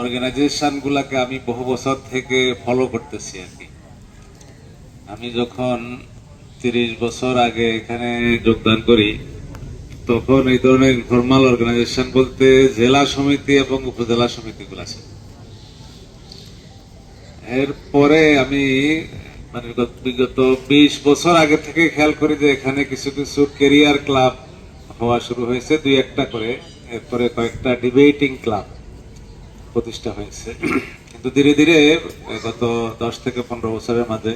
Organisation গুলাকে আমি বহু বছর থেকে ফলো করতেছি আর কি। আমি যখন তিরিশ বছর আগে এখানে যোগদান করি, তখন এই ধরনের ইনফরমাল অর্গানাইজেশন বলতে জেলা সমিতি এবং উপজেলা সমিতিগুলো আছে। এরপরে আমি মানে বিগত বিশ বছর আগে থেকে খেয়াল করি যে এখানে কিছু কিছু কেরিয়ার ক্লাব হওয়া শুরু হয়েছে, দুই একটা করে। এরপরে কয়েকটা ডিবেটিং ক্লাব প্রতিষ্ঠা হয়েছে। কিন্তু ধীরে ধীরে গত দশ থেকে পনেরো বছরের মাঝে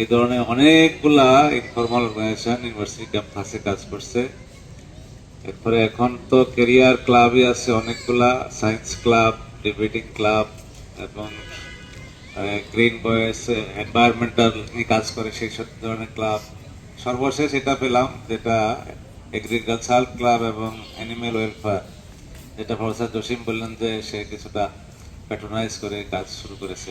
এই ধরনের অনেকগুলা ইনফরমাল অর্গানাইজেশন ইউনিভার্সিটি ক্যাম্পাসে কাজ করছে। এরপরে এখন তো কেরিয়ার ক্লাবই আছে অনেকগুলা সায়েন্স ক্লাব ডিবেটিং ক্লাব এবং গ্রিন বয়েস এনভায়রনমেন্টাল নিয়ে কাজ করে সেই সব ধরনের ক্লাব সর্বশেষ এটা পেলাম যেটা এগ্রিকালচার ক্লাব এবং অ্যানিমেল ওয়েলফেয়ার যেটা প্রফেসর জসিম বললেন যে সে কিছুটা প্যাট্রোনাইজ করে কাজ শুরু করেছে।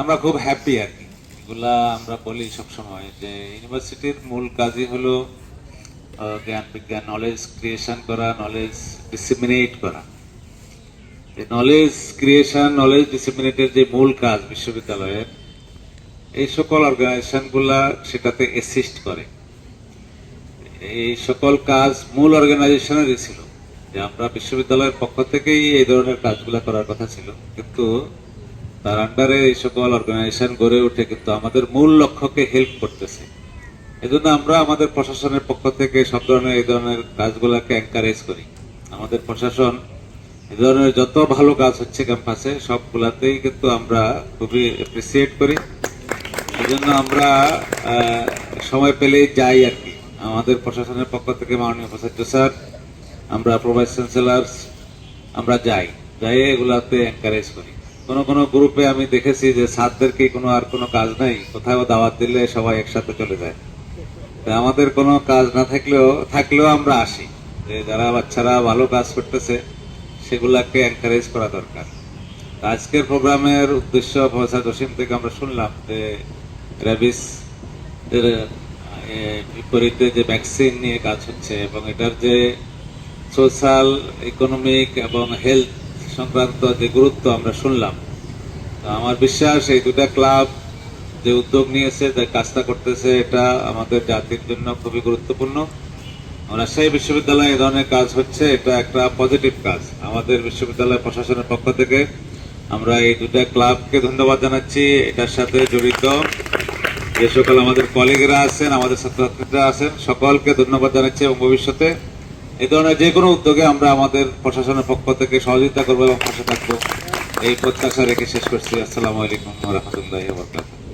আমরা খুব হ্যাপি আর কি। এগুলা আমরা বলি সবসময় যে ইউনিভার্সিটির মূল কাজই হলো জ্ঞান বিজ্ঞান নলেজ ক্রিয়েশন করা নলেজ ডিসিমিনেট করা। নলেজ ক্রিয়েশন নলেজ ডিসিমিনেটের যে মূল কাজ বিশ্ববিদ্যালয়ের, এই সকল অর্গানাইজেশনগুলা সেটাতে অ্যাসিস্ট করে। এই সকল কাজ মূল অর্গানাইজেশনেরই ছিল। যে আমরা বিশ্ববিদ্যালয়ের পক্ষ থেকেই এই ধরনের কাজগুলো করার কথা ছিল। কিন্তু তার আন্ডারে এই সকল অর্গানাইজেশন গড়ে উঠে কিন্তু আমাদের মূল লক্ষ্যকে হেল্প করতেছে। এজন্য আমরা আমাদের প্রশাসনের পক্ষ থেকে সব ধরনের এই ধরনের কাজগুলোকে এনকারেজ করি। আমাদের প্রশাসন এই ধরনের যত ভালো কাজ হচ্ছে ক্যাম্পাসে, সবগুলাতেই কিন্তু আমরা খুবই অ্যাপ্রিসিয়েট করি। এই জন্য আমরা সময় পেলেই যাই আর কি। আমাদের প্রশাসনের পক্ষ থেকে মাননীয় উপাচার্য স্যার আমরা প্রভাইস চ্যান্সেলার্স আমরা যাই। যাই এগুলাতে এনকারেজ করি। কোন কোন গ্রুপে আমি দেখেছি যে স্যারদেরকে কোনো আর কোনো কাজ নাই, কোথাও দাওয়াত দিলে সবাই একসাথে চলে যায়। আমাদের কোনো কাজ না থাকলেও থাকলেও আমরা আসি। যে যারা বাচ্চারা ভালো কাজ করতেছে, সেগুলাকে এনকারেজ করা দরকার। আজকের প্রোগ্রামের উদ্দেশ্য প্রফেসর জসিম থেকে আমরা শুনলাম যে র্যাবিস বিপরীতে যে ভ্যাকসিন নিয়ে কাজ হচ্ছে এবং এটার যে সোশ্যাল, ইকোনমিক এবং হেলথ সংক্রান্ত যে গুরুত্ব আমরা শুনলাম আমার বিশ্বাস এই দুটা ক্লাব যে উদ্যোগ নিয়েছে, যে কাজটা করতেছে, এটা আমাদের জাতির জন্য খুবই গুরুত্বপূর্ণ। রাজশাহী বিশ্ববিদ্যালয়ে এই ধরনের কাজ হচ্ছে, এটা একটা পজিটিভ কাজ। আমাদের বিশ্ববিদ্যালয় প্রশাসনের পক্ষ থেকে আমরা এই দুটা ক্লাবকে ধন্যবাদ জানাচ্ছি। এটার সাথে জড়িত যে সকল আমাদের কলিগরা আছেন, আমাদের ছাত্রছাত্রীরা আছেন, সকলকে ধন্যবাদ জানাচ্ছি এবং ভবিষ্যতে এই ধরনের যে কোনো উদ্যোগে আমরা আমাদের প্রশাসনের পক্ষ থেকে সহযোগিতা করব এবং পাশে থাকব। এই প্রত্যাশা রেখে শেষ করছি। আসসালামু আলাইকুম রহমতুল্লাহ